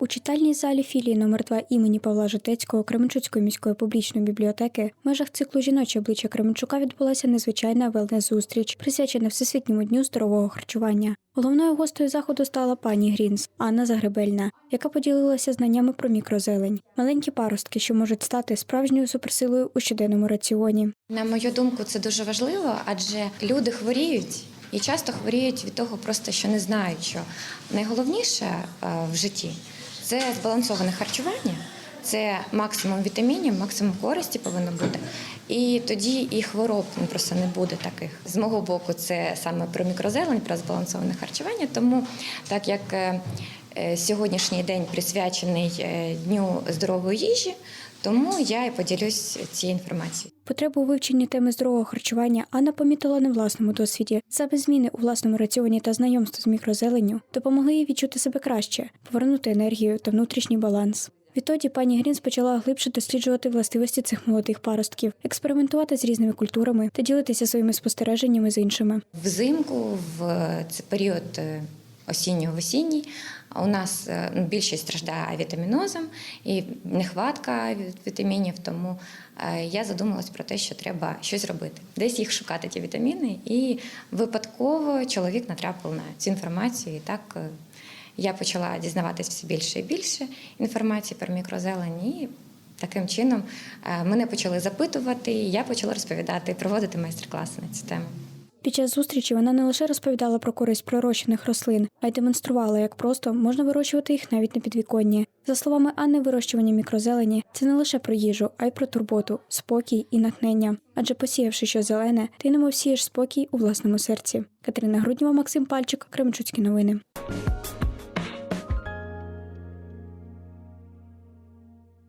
У читальній залі філії номер 2 імені Павла Житецького Кременчуцької міської публічної бібліотеки в межах циклу жіночі обличчя Кременчука відбулася незвичайна велнес-зустріч, присвячена Всесвітньому дню здорового харчування. Головною гостею заходу стала пані Грінс Анна Загребельна, яка поділилася знаннями про мікрозелень, маленькі паростки, що можуть стати справжньою суперсилою у щоденному раціоні. На мою думку, це дуже важливо, адже люди хворіють і часто хворіють від того, просто що не знають, що найголовніше е, в житті це збалансоване харчування, це максимум вітамінів, максимум користі повинно бути. І тоді і хвороб ну, просто не буде таких. З мого боку, це саме про мікрозелень, про збалансоване харчування. Тому так як е, сьогоднішній день присвячений е, дню здорової їжі, тому я і поділюсь цією інформацією. Потребу у вивченні теми здорового харчування Анна помітила на власному досвіді. Саме зміни у власному раціоні та знайомство з мікрозеленню допомогли їй відчути себе краще, повернути енергію та внутрішній баланс. Відтоді пані Грінс почала глибше досліджувати властивості цих молодих паростків, експериментувати з різними культурами та ділитися своїми спостереженнями з іншими. Взимку, в цей період е, осінньо-осінній, у нас е, ну, більшість страждає вітамінозом і нехватка від- вітамінів. Тому е, я задумалась про те, що треба щось робити, десь їх шукати, ті вітаміни. І випадково чоловік натрапив на цю інформацію. І так е, я почала дізнаватись все більше і більше інформації про мікрозелень. І таким чином мене почали запитувати, і я почала розповідати, проводити майстер-класи на цю тему. Під час зустрічі вона не лише розповідала про користь пророщених рослин, а й демонструвала, як просто можна вирощувати їх навіть на підвіконні. За словами Анни, вирощування мікрозелені це не лише про їжу, а й про турботу, спокій і натхнення. Адже посіявши щось зелене, ти немов сієш спокій у власному серці. Катерина Груднєва, Максим Пальчик, Кременчуцькі новини.